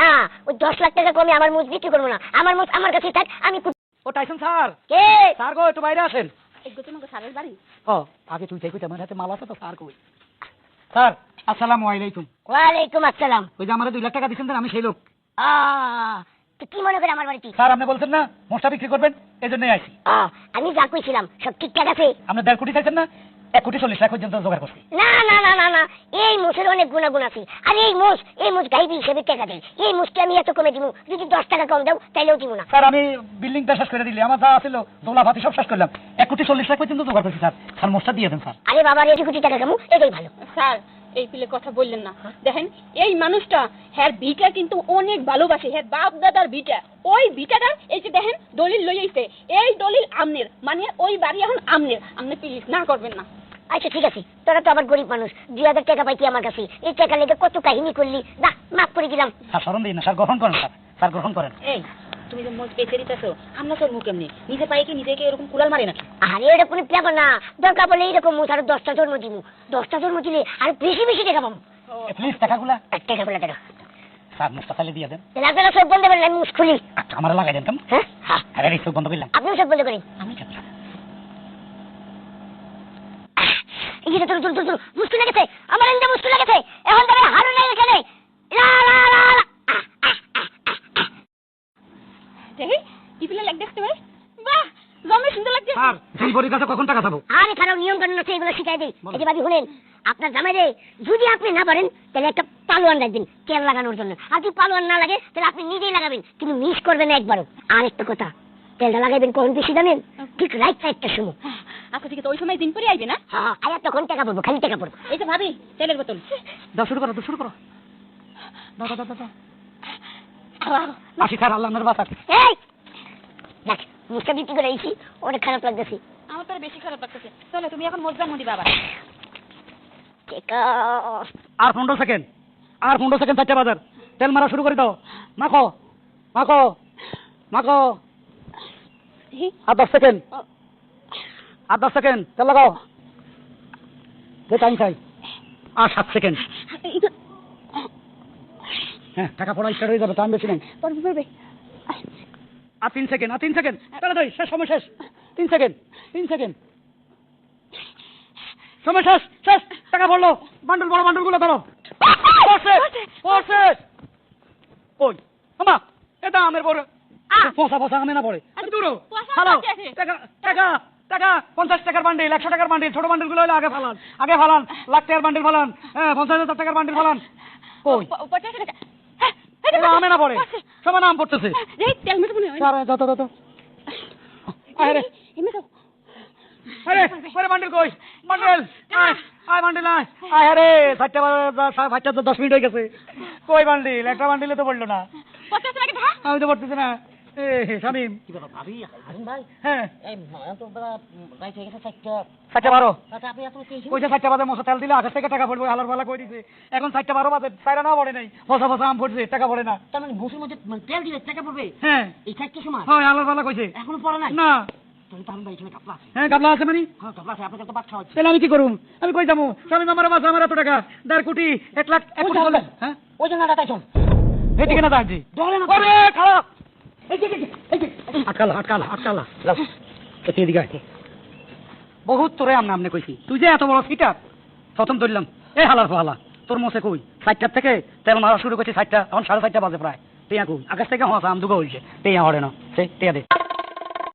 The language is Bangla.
না ওই দশ লাখ টাকা কমে আমার মুজ বিক্রি করব না। আমার মুজ আমার কাছে থাক আমি ও টাইসন স্যার। কে? স্যার গো একটু বাইরে আসেন। সারের বাড়ি? ও আগে তুই চাই আমার হাতে মাল আছে তো স্যার কই। স্যার আসসালামু আলাইকুম। ওয়ালাইকুম আসসালাম। ওই যে আমার দুই লাখ টাকা দিচ্ছেন আমি সেই লোক। কি মনে করে আমার বাড়িতে স্যার আপনি বলছেন না মোষটা বিক্রি করবেন এই জন্যই আইছি। আহ, আমি যা কইছিলাম সব ঠিকঠাক আছে? আপনি দেড় কোটি চাইছেন না? এক কোটি চল্লিশ লাখ পর্যন্ত জোগাড় করছি। না না না না না। এই মোষের অনেক গুণাগুণ আছে। আর এই মোষ এই মোষ গাইবি হিসেবে টাকা দেয়। এই মোষকে আমি এত কমে দিব যদি দশ টাকা কম দাও তাইলেও দিব না। স্যার আমি বিল্ডিংটা শেষ করে দিলি। আমার যা ছিল দোলা ভাতি সব শেষ করলাম। এক কোটি চল্লিশ লাখ পর্যন্ত জোগাড় করছি স্যার। স্যার মোষটা দিয়ে দেন স্যার। আরে বাবা রেডি কোটি টাকা কামু এটাই ভালো। স্যার এই পিলে কথা বললেন না। দেখেন এই মানুষটা হ্যার বিটা কিন্তু অনেক ভালোবাসে। হ্যার বাপ দাদার বিটা। ওই বিটাটা এই যে দেখেন দলিল লইয়াইছে। এই দলিল আমনের। মানে ওই বাড়ি এখন আমনের। আপনি প্লিজ না করবেন না। আচ্ছা ঠিক আছে। তোরা তো আবার গরিব মানুষ। দুই হাজার টাকা পাইতি আমার কাছে। এই টাকা লেগে কত কাহিনী করলি? না মাফ করে দিলাম। স্যার স্মরণ দিন না। স্যার গ্রহণ করেন স্যার। স্যার গ্রহণ করেন। এই তুমি যে মোজ বেঁচে দিতেছো আমরা তোর মুখ এমনি? নিজে পাই কি নিজেকে এরকম কুলাল মারে নাকি? আরে এটা কোনো ব্যাপার না। দরকার বলে এইরকম মুখ আরও দশটা জন্ম দিব দশটা জন্ম দিলে আর বেশি বেশি টাকা পাবো প্লিজ টাকাগুলা। এক টাকা। স্যার মোষটা দিয়ে দেন। তাহলে আপনারা সব বন্ধ করেন মুখ খুলি। আচ্ছা আমার লাগাই দেন কেমন? হ্যাঁ? হ্যাঁ। আরে এই বন্ধ করলাম। আপনিও সব বন্ধ করেন। আমি তোর তোর তোর তোর মুশকিল লেগেছে আমার এন্ডে মুশকিল লেগেছে এখন তবে হারু নাই এখানে। লা লা লা। দেখি কি পিলে লাগ দেখতে পারে বাহ জমে সুন্দর লাগছে। স্যার কাছে কখন টাকা পাবো? আরে নিয়ম কানুন আছে এগুলো শিখাই দিই। এই যে ভাবি শুনেন আপনার জামাই রে যদি আপনি না পারেন তাহলে একটা পালোয়ান রাখবেন তেল লাগানোর জন্য। আর যদি পালোয়ান না লাগে তাহলে আপনি নিজেই লাগাবেন কিন্তু মিস করবেন না একবারও। আর একটা কথা তেলটা লাগাইবেন কখন বেশি জানেন? ঠিক রাইট সাইডটার সময় আচ্ছা ঠিক আছে ওই সময় দিন পরে আইবে না? হ্যাঁ আর ঘণ্টা টাকা পড়ব খালি টাকা পড়ব। এই যে ভাবি তেলের বোতল। দাও শুরু করো দাও শুরু করো। দাও দাও দাও, দাও। আসি স্যার আল্লাহ আপনার বাঁচাক এই! দেখ মুখটা বিক্রি করে আইছি অনেক খারাপ লাগতেছে। আমার তো বেশি খারাপ লাগতেছে। চলো তুমি এখন মজা মদি বাবা। আর পনেরো সেকেন্ড আর পনেরো সেকেন্ড চারটে বাজার। তেল মারা শুরু করে দাও। মাখো। মাখো। মাখো। আর দশ সেকেন্ড আর দশ সেকেন্ড তেল লাগাও। যে টাইম চাই। আর সাত সেকেন্ড। হ্যাঁ টাকা পড়া স্টার্ট হয়ে যাবে টাইম বেশি নেই। আর তিন সেকেন্ড আর তিন সেকেন্ড তাড়াতাড়ি শেষ সময় শেষ। তিন সেকেন্ড তিন সেকেন্ড। সময় শেষ শেষ টাকা পড়ল। বান্ডল বড় বান্ডলগুলো ধরো ওই আমা এটা আমের বড় পয়সা পয়সা আমে না পড়ে আরে দূর। টাকা টাকা। টাকা পঞ্চাশ টাকার বান্ডিল একশো টাকার বান্ডিল ছোট বান্ডিলগুলো হলে আগে ফালান। আগে ফালান লাখ টাকার বান্ডিল ফালান হ্যাঁ পঞ্চাশ হাজার টাকার বান্ডিল ফালান। এটা আমে না পড়ে। সবার নাম পড়তেছে। হয় যত যত আরে আরে আরে বান্ডিল কই? বান্ডিল আয় আয় বান্ডিল আয়। আয় আরে সাতটা সাতটা দশ মিনিট হয়ে গেছে। কই বান্ডিল একটা বান্ডিলে তো পড়ল না। আমি তো পড়তেছি না। শামিম কি ব্যাপার ভাবি? হারুন ভাই? হ্যাঁ। এই নয়ন তো বেলা গাইছে গেছে চারটা সাতটা বারো আচ্ছা আপনি এত চেয়েছেন ওই সাতটা বাজে মশা তেল দিলে আকাশ থেকে টাকা পড়বে হালার পালা কই দিছে? এখন সাতটা বারো বাজে সাইরা না পড়ে নাই। ফসা ফসা আম পড়ছে টাকা পড়ে না। তার মানে বসের মধ্যে তেল দিলে টাকা পড়বে? হ্যাঁ। এই চারটার সময় হয় হালার পালা কইছে। এখনও পড়ে নাই? না। তাহলে তাহলে ভাই এখানে কাপলা আছে। হ্যাঁ গাবলা আছে মানে? হ্যাঁ তাহলে আমি কি করুম? আমি কই যাব? স্বামী আমার বাসা আমার এত টাকা। দেড় কোটি এক লাখ এক কোটি হ্যাঁ? ওই জন্য এদিকে না দাঁড়ি দলে না। আরে খারাপ। আটকালা আটকালা আটকালা এদিকে বহুত তোরে আমনে আমনে কইছি। তুই যে এত বড় ফিটার প্রথম ধরলাম। এ হালার ফালা তোর মোসে কই? সাতটার থেকে তেল মারা শুরু করছি সাতটা এখন সাড়ে সাতটা বাজে প্রায়। টেয়া কই? আকাশ থেকে হাসা আম দুগা হইছে। তেয়া হরে না। সে তেয়া দে।